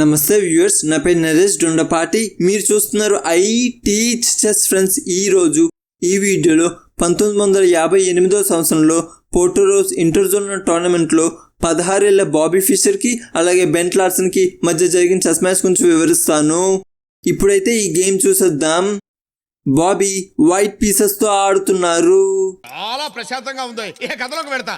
నమస్తే వ్యూవర్స్ నా పేరు నరేష్ డొండపాటి. మీరు చూస్తున్నారు ఐ టీచ్ చెస్ ఫ్రెండ్స్ ఈ రోజు ఈ వీడియోలో పంతొమ్మిది వందల యాభై ఎనిమిదో సంవత్సరంలో పోర్టోరోస్ ఇంటర్జోనల్ టోర్నమెంట్లో పదహారేళ్ళ బాబీ ఫిషర్కి అలాగే బెంట్ లార్సన్కి మధ్య జరిగిన చెస్ మ్యాచ్ గురించి వివరిస్తాను. ఇప్పుడైతే ఈ గేమ్ చూసేద్దాం. బాబీ వైట్ పీసెస్తో ఆడుతున్నారు. చాలా ప్రశాంతంగా ఉంది. కథలోకి పెడతా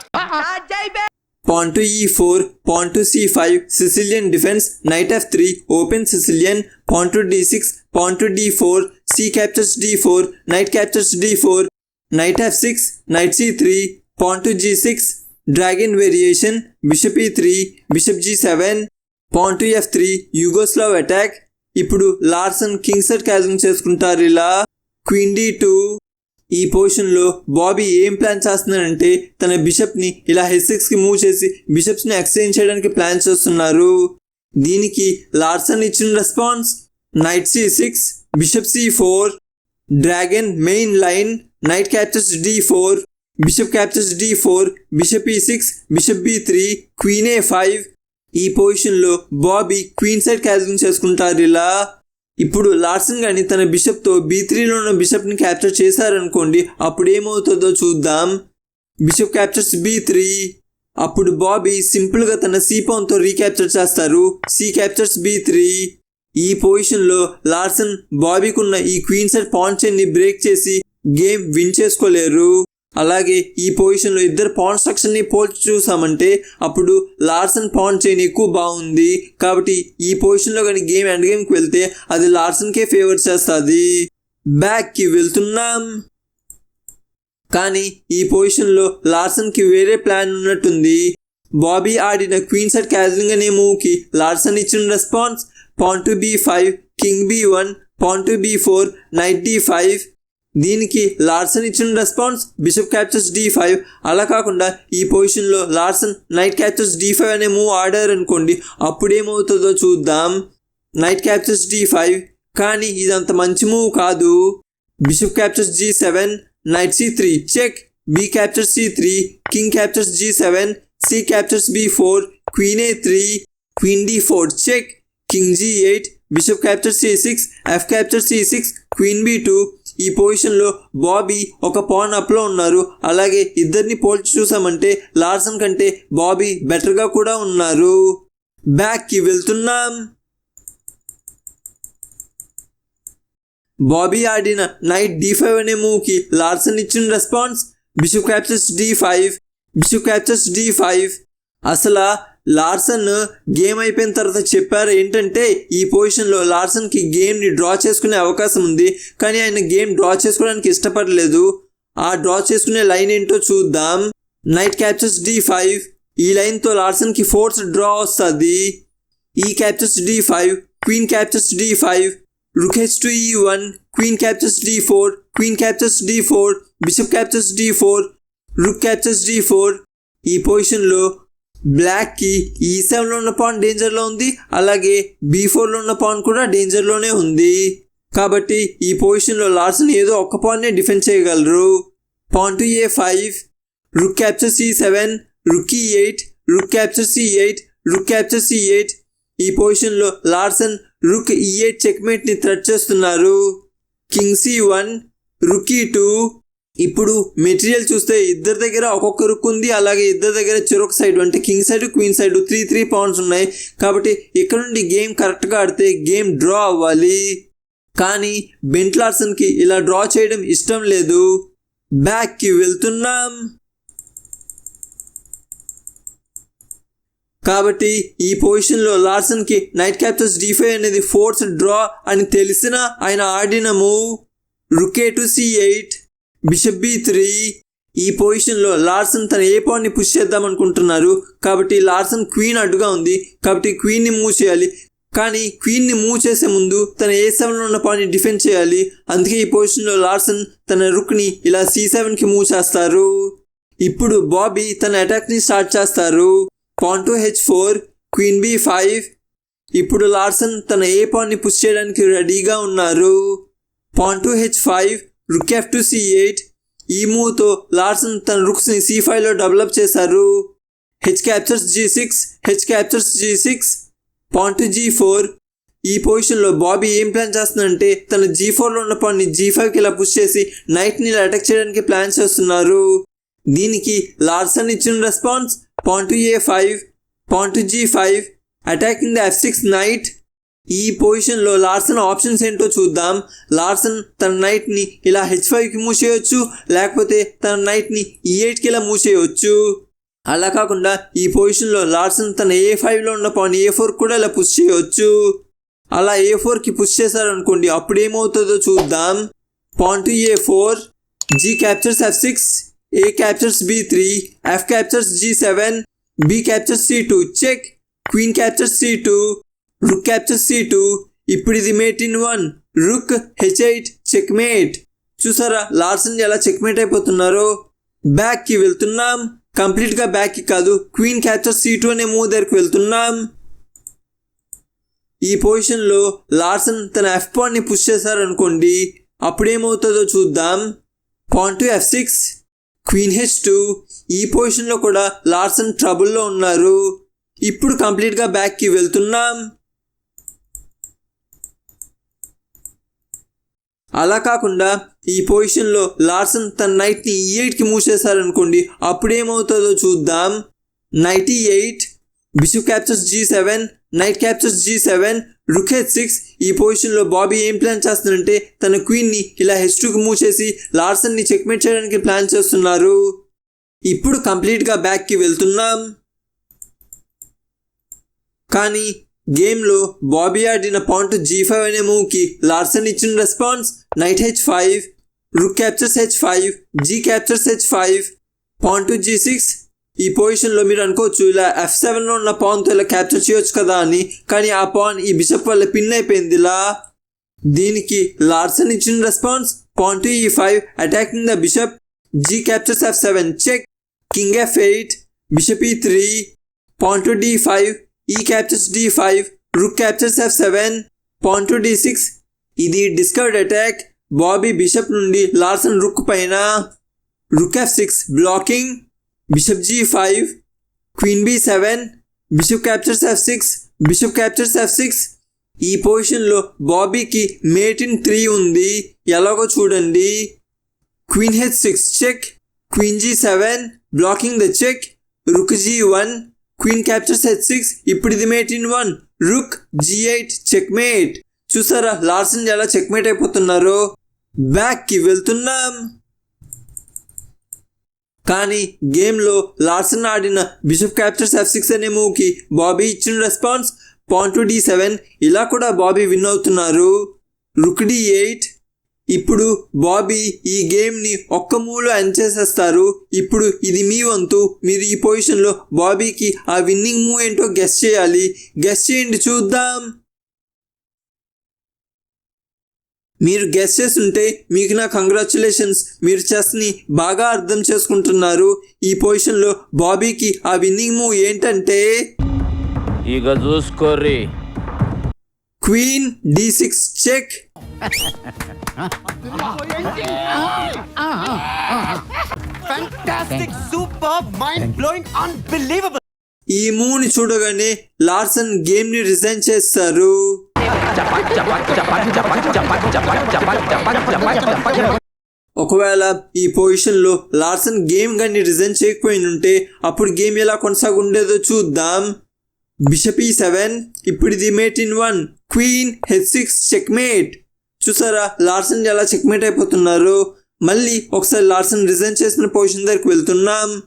pawn to e4, pawn to c5, Sicilian defense, knight f3, open Sicilian, pawn to d6, pawn to d4, c captures d4, knight captures d4, knight f6, knight c3, pawn to g6, dragon variation, bishop e3, bishop g7, pawn to f3, Yugoslav attack. ఇప్పుడు Larsen king side calculate చేసుకుంటారు ఇలా queen D two ఈ పొజిషన్లో బాబీ ఏం plan చేస్తున్నారంటే తన బిషప్ని ఇలా హెస్కి move చేసి బిషప్స్ని ఎక్స్చేంజ్ చేయడానికి ప్లాన్ చేస్తున్నారు. దీనికి లార్సన్ ఇచ్చిన response knight C six bishop C four dragon main line knight captures D four bishop captures D four bishop E six bishop B three queen A five ఈ పొజిషన్లో Bobby queen side calculate చేసుకుంటారు ఇలా. ఇప్పుడు Larson గాని తన బిషప్తో be త్రీలో ఉన్న బిషప్ని capture చేశారనుకోండి అప్పుడు ఏమవుతుందో చూద్దాం. బిషప్ క్యాప్చర్స్ బీ త్రీ అప్పుడు బాబీ సింపుల్గా తన సి పౌన్తో రీక్యాప్చర్ చేస్తారు. సి క్యాప్చర్స్ బీ త్రీ ఈ పొజిషన్లో లార్సన్ బాబీకున్న ఈ క్వీన్ సెట్ పాన్ చైన్ని బ్రేక్ చేసి గేమ్ విన్ చేసుకోలేరు. అలాగే ఈ పొజిషన్లో ఇద్దరు పాన్ స్ట్రక్చర్ని పోల్చి చూసామంటే అప్పుడు లార్సన్ పాన్ చైన్ ఎక్కువ బాగుంది. కాబట్టి ఈ పొజిషన్లో కానీ గేమ్ ఎండ్ గేమ్కి వెళ్తే అది లార్సన్కే ఫేవర్ చేస్తుంది. బ్యాక్కి వెళ్తున్నాం. కానీ ఈ పొజిషన్లో లార్సన్కి వేరే ప్లాన్ ఉన్నట్టుంది. బాబీ ఆడిన క్వీన్ సెట్ క్యాజలింగ్ అనే మూవ్కి లార్సన్ ఇచ్చిన response pawn to B five king B one pawn to B four knight D five దీనికి లార్సన్ ఇచ్చిన response bishop captures D five. అలా కాకుండా ఈ పొజిషన్లో Larsen knight captures D five అనే మూవ్ ఆడారు అనుకోండి అప్పుడేమవుతుందో చూద్దాం. Knight captures D five. కానీ ఇదంత మంచి మూవ్ కాదు. Bishop captures G seven knight C three. Check. B captures C three king captures G seven C captures B four queen A three queen D four. Check. King G eight bishop capture C six F capture C six queen B two ఈ పొజిషన్లో బాబీ ఒక pan అప్లో ఉన్నారు. అలాగే ఇద్దరిని పోల్చి చూసామంటే Larson కంటే బాబీ బెటర్గా కూడా ఉన్నారు. బ్యాక్కి వెళ్తున్నాం. బాబీ ఆడిన నైట్ డి ఫైవ్ అనే మూవ్కి లార్సన్ ఇచ్చిన response bishop captures D five bishop captures D five అసలు లార్సన్ గేమ్ అయిపోయిన తర్వాత చెప్పారు ఏంటంటే ఈ పొజిషన్లో లార్సన్కి గేమ్ని డ్రా చేసుకునే అవకాశం ఉంది కానీ ఆయన గేమ్ డ్రా చేసుకోవడానికి ఇష్టపడలేదు. ఆ డ్రా చేసుకునే లైన్ ఏంటో చూద్దాం. Knight captures D five. ఈ లైన్తో లార్సన్కి ఫోర్త్ డ్రా వస్తుంది. E captures D five queen captures D five. Rook H to E one queen captures D four queen captures D four bishop captures D four rook captures D four. ఈ పొజిషన్లో బ్లాక్కి ఈ సెవెన్లో ఉన్న pan డేంజర్లో ఉంది. అలాగే be ఫోర్లో ఉన్న pan కూడా డేంజర్లోనే ఉంది. కాబట్టి ఈ పొజిషన్లో లార్సన్ ఏదో ఒక్క పాన్నే డిఫెండ్ చేయగలరు. Pawn to A five rook capture C seven rook E eight rook capture C eight rook capture C eight ఈ పొజిషన్లో లార్సన్ రుక్ ఈ ఎయిట్ చెక్మేట్ని థ్రెట్ చేస్తున్నారు. King C one rook E two ఇప్పుడు material చూస్తే ఇద్దరి దగ్గర ఒక్కొక్క రుక్ ఉంది అలాగే ఇద్దరి దగ్గర చెరొక సైడ్ అంటే king side queen side three three pawns ఉన్నాయి. కాబట్టి ఇక్కడ నుండి గేమ్ కరెక్ట్గా ఆడితే గేమ్ డ్రా అవ్వాలి. కానీ బెంట్ లార్సన్కి ఇలా డ్రా చేయడం ఇష్టం లేదు. బ్యాక్కి వెళ్తున్నాం. కాబట్టి ఈ పొజిషన్లో లార్సన్కి నైట్ క్యాప్చర్స్ డిఫై అనేది ఫోర్స్ డ్రా అని తెలిసిన ఆయన ఆడిన move rook E to C eight bishop B three ఈ పొజిషన్లో లార్సన్ తన ఏ పాన్ని పుష్ చేద్దాం అనుకుంటున్నారు? కాబట్టి లార్సన్ క్వీన్ అడ్డుగా ఉంది. కాబట్టి క్వీన్ని మూవ్ చేయాలి. కానీ క్వీన్ని మూవ్ చేసే ముందు తన ఏ సెవెన్లో ఉన్న పాన్ని డిఫెండ్ చేయాలి. అందుకే ఈ పొజిషన్లో లార్సన్ తన రుక్ని ఇలా సి సెవెన్కి మూవ్ చేస్తారు. ఇప్పుడు బాబీ తన అటాక్ని స్టార్ట్ చేస్తారు. Pawn to H four queen B five. ఇప్పుడు లార్సన్ తన ఏ పాన్ని పుష్ చేయడానికి రెడీగా ఉన్నారు. Pawn to H five rook F two C eight. ఈ మూవ్తో లార్సన్ తన రుక్స్ని సి ఫైవ్లో డెవలప్ చేశారు. H captures G six H captures G six point G four. ఈ పొజిషన్లో బాబీ ఏం ప్లాన్ చేస్తుందంటే తన జీ ఫోర్లో ఉన్న పాన్ని జీ ఫైవ్కి ఇలా పుష్ చేసి నైట్ని ఇలా అటాక్ చేయడానికి ప్లాన్ చేస్తున్నారు. దీనికి లార్సన్ ఇచ్చిన response point A five point G five attacking the F six knight. ఈ పొజిషన్లో లార్సన్ ఆప్షన్స్ ఏంటో చూద్దాం. లార్సన్ తన నైట్ని ఇలా హెచ్ ఫైవ్కి మూసేయొచ్చు లేకపోతే తన నైట్ని ఈ ఎయిట్కి ఇలా మూసేయొచ్చు. అలా కాకుండా ఈ పొజిషన్లో లార్సన్ తన ఏ ఫైవ్లో ఉన్న పాన్ ఏ ఫోర్ కూడా ఇలా పుష్ చేయొచ్చు. అలా ఏ ఫోర్కి పుష్ చేశారనుకోండి అప్పుడు ఏమవుతుందో చూద్దాం. Pawn to a four g captures f six a captures b three f captures g seven b captures c two check queen captures c two rook capture c two ఇప్పుడు ఇది mate in one rook h eight check mate చూసారా Larsen ఎలా check mate అయిపోతున్నారో బ్యాక్కి వెళ్తున్నాం. కంప్లీట్గా బ్యాక్కి కాదు. క్వీన్ క్యాప్చర్ సి టూ అనే మూవ్ దగ్గరికి వెళ్తున్నాం. ఈ పొజిషన్లో లార్సన్ తన ఎఫ్ పాన్ని పుష్ చేశారనుకోండి అప్పుడేమవుతుందో చూద్దాం. Pawn to f six queen h two ఈ పొజిషన్లో కూడా లార్సన్ ట్రబుల్లో ఉన్నారు. ఇప్పుడు కంప్లీట్గా బ్యాక్కి వెళ్తున్నాం. అలా కాకుండా ఈ పొజిషన్లో లార్సన్ తన నైట్ని ఈ ఎయిట్కి మూసేశారనుకోండి అప్పుడేమవుతుందో చూద్దాం. Knight e eight bishop captures g seven knight captures g seven rook h six ఈ పొజిషన్లో బాబీ ఏం ప్లాన్ చేస్తున్నారంటే తన క్వీన్ని ఇలా హెచ్ టూకి మూసేసి లార్సన్ని చెక్మేట్ చేయడానికి ప్లాన్ చేస్తున్నారు. ఇప్పుడు కంప్లీట్గా బ్యాక్కి వెళ్తున్నాం. కానీ గేమ్లో బాబీ ఆడిన పాయింట్ జీ ఫైవ్ అనే మూవ్కి లార్సన్ ఇచ్చిన response knight h five rook captures h five g captures h five point g six ఈ పొజిషన్లో మీరు అనుకోవచ్చు ఇలా ఎఫ్ సెవెన్లో ఉన్న పాన్తో ఇలా క్యాప్చర్ చేయొచ్చు కదా అని కానీ ఆ పాన్ ఈ బిషప్ వల్ల పిన్ అయిపోయింది. ఇలా దీనికి లార్సన్ ఇచ్చిన response pawn to e five attacking the bishop g captures f seven check king f eight bishop e three pawn to d five e captures d five rook captures pawn seven pawn to d six ఇది discovered attack Bobby bishop నుండి Larsen rook పైన. Rook f six blocking bishop g five queen b seven bishop captures f six bishop captures f six ఈ పొజిషన్లో బాబీకి mate in three ఉంది. ఎలాగో చూడండి. Queen h six check queen g seven blocking the check rook g one queen captures h six ఇప్పుడు ఇది mate in one rook g eight check mate చూసారా Larsen ఎలా చెక్ మేట్ అయిపోతున్నారో బ్యాక్కి వెళ్తున్నాం. కానీ గేమ్లో లార్సన్ ఆడిన బిషప్ క్యాప్చర్స్ ఎఫ్ సిక్స్ అనే మూవ్కి బాబీ ఇచ్చిన response pawn to d seven ఇలా కూడా బాబీ విన్ అవుతున్నారు. రుక్ డి ఎయిట్ ఇప్పుడు బాబీ ఈ గేమ్ని ఒక్క మూవ్లో అంచేసేస్తారు చేసేస్తారు. ఇప్పుడు ఇది మీ వంతు. మీరు ఈ పొజిషన్లో బాబీకి ఆ విన్నింగ్ మూవ్ ఏంటో గెస్ చేయాలి. గెస్ చేయండి చూద్దాం. మీరు గెస్ చేస్తుంటే మీకు నా కంగ్రాచులేషన్స్ మీరు చెస్ని బాగా అర్థం చేసుకుంటున్నారు. ఈ పొజిషన్లో బాబీకి ఆ విన్నింగ్ మూవ్ ఏంటంటే ఇక చూసుకోర్రీ. Queen d six check. Fantastic, superb, mind blowing, unbelievable. ఈ మూవ్ని చూడగానే లార్సన్ గేమ్ని రిజైన్ చేస్తారు. ఒకవేళ ఈ పొజిషన్లో లార్సన్ గేమ్ కానీ రిజైన్ చేయకపోయి ఉంటే అప్పుడు గేమ్ ఎలా కొనసాగుండేదో చూద్దాం. బిషప్ ఈ సెవెన్ ఇప్పుడు ఇది mate in one. Queen h six checkmate. చూసారా లార్సన్ ఎలా చెక్మేట్ అయిపోతున్నారు? మళ్ళీ ఒకసారి లార్సన్ రిజైన్ చేసిన పొజిషన్ దగ్గరికి వెళ్తున్నాం.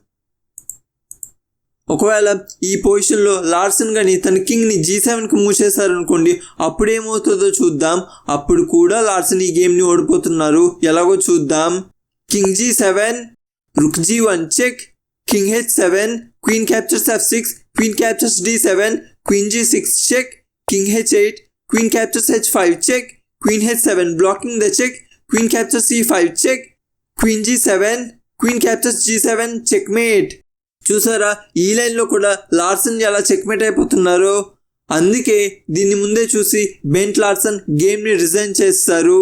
ఒకవేళ ఈ పొజిషన్లో లార్సన్ కానీ తన కింగ్ని జీ సెవెన్కి మూవ్ చేశారనుకోండి అప్పుడు ఏమవుతుందో చూద్దాం. అప్పుడు కూడా లార్సన్ ఈ గేమ్ని ఓడిపోతున్నారు. ఎలాగో చూద్దాం. King g seven rook g one check king h seven queen captures f six queen captures d seven queen g six check king h eight queen captures h five check queen h seven blocking the check queen captures c five check queen g seven queen captures g seven check mate చూసారా? ఈ లైన్లో కూడా Larson ఎలా checkmate అయిపోతున్నారు? అందుకే దీన్ని ముందే చూసి బెంట్ లార్సన్ గేమ్ని రిజైన్ చేస్తారు.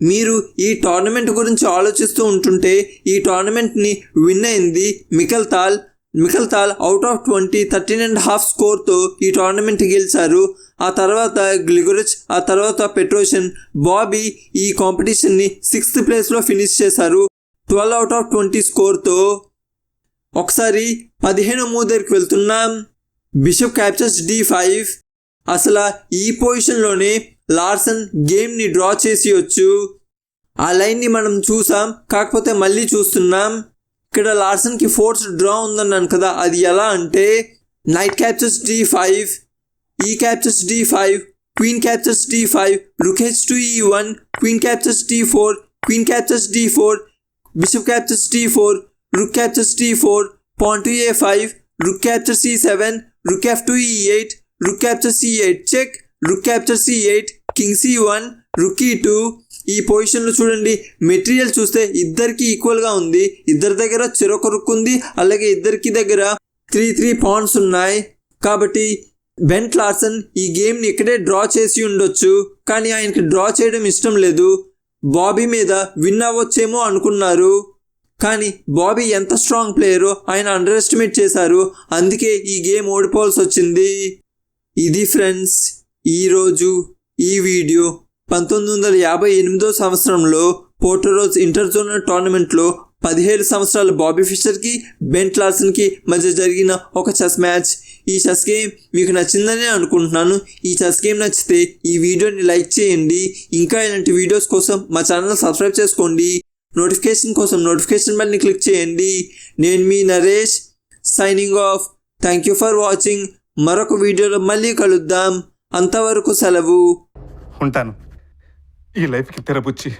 మీరు ఈ టోర్నమెంట్ గురించి ఆలోచిస్తూ ఉంటుంటే ఈ టోర్నమెంట్ని విన్ అయింది Mikhail Tal Mikhail Tal out of twenty thirteen and half స్కోర్తో ఈ టోర్నమెంట్ గెలిచారు. ఆ తర్వాత గ్లిగొరిచ్ ఆ తర్వాత పెట్రోషన్ బాబీ ఈ కాంపిటీషన్ని సిక్స్త్ ప్లేస్లో ఫినిష్ చేశారు. ట్వెల్వ్ అవుట్ ఆఫ్ ట్వంటీ స్కోర్తో ఒకసారి పదిహేను మూదరికి దగ్గరికి వెళ్తున్నాం. బిషప్ క్యాప్చర్స్ డి ఫైవ్ అసలు ఈ పొజిషన్లోనే లార్సన్ గేమ్ని డ్రా చేసి వచ్చు. ఆ లైన్ని మనం చూసాం కాకపోతే మళ్ళీ చూస్తున్నాం. ఇక్కడ లార్సన్కి ఫోర్స్ డ్రా ఉందన్నాను కదా అది ఎలా అంటే knight captures d five e captures d five queen captures d five rook gets to e one queen captures d four queen captures d four bishop captures d four rook captures d four pawn to a five rook captures e seven rook f to e eight rook captures e eight check rook captures e eight king c one rook e two e పొజిషన్లో చూడండి material చూస్తే ఇద్దరికి ఈక్వల్గా ఉంది. ఇద్దరి దగ్గర చెరొక ఉంది. అలాగే ఇద్దరికి దగ్గర త్రీ త్రీ పాయింట్స్ ఉన్నాయి. కాబట్టి బెంట్ లార్సన్ ఈ గేమ్ని ఇక్కడే డ్రా చేసి ఉండొచ్చు. కానీ ఆయనకి డ్రా చేయడం ఇష్టం లేదు. బాబీ మీద విన్ అవ్వచ్చేమో అనుకున్నారు. కానీ బాబీ ఎంత స్ట్రాంగ్ ప్లేయరో ఆయన అండర్ ఎస్టిమేట్ చేశారు. అందుకే ఈ గేమ్ ఓడిపోవాల్సి వచ్చింది. ఇది ఫ్రెండ్స్ ఈరోజు ఈ వీడియో పంతొమ్మిది వందల యాభై ఎనిమిదో సంవత్సరంలో పోర్టోరోజ్ ఇంటర్ జోనల్ టోర్నమెంట్లో పదిహేడు సంవత్సరాల బాబీ ఫిషర్కి బెంట్ లార్సన్కి మధ్య జరిగిన ఒక చెస్ మ్యాచ్. ఈ చెస్ గేమ్ మీకు నచ్చిందని అనుకుంటున్నాను. ఈ చెస్ గేమ్ నచ్చితే ఈ వీడియోని లైక్ చేయండి. ఇంకా ఇలాంటి వీడియోస్ కోసం మా ఛానల్ సబ్స్క్రైబ్ చేసుకోండి. నోటిఫికేషన్ కోసం నోటిఫికేషన్ బెల్ని క్లిక్ చేయండి. నేను మీ Naresh signing off. Thank you for watching. మరొక వీడియోలో మళ్ళీ కలుద్దాం. అంతవరకు సెలవు. ఉంటాను. ఈ లైఫ్కి తెరబుచ్చి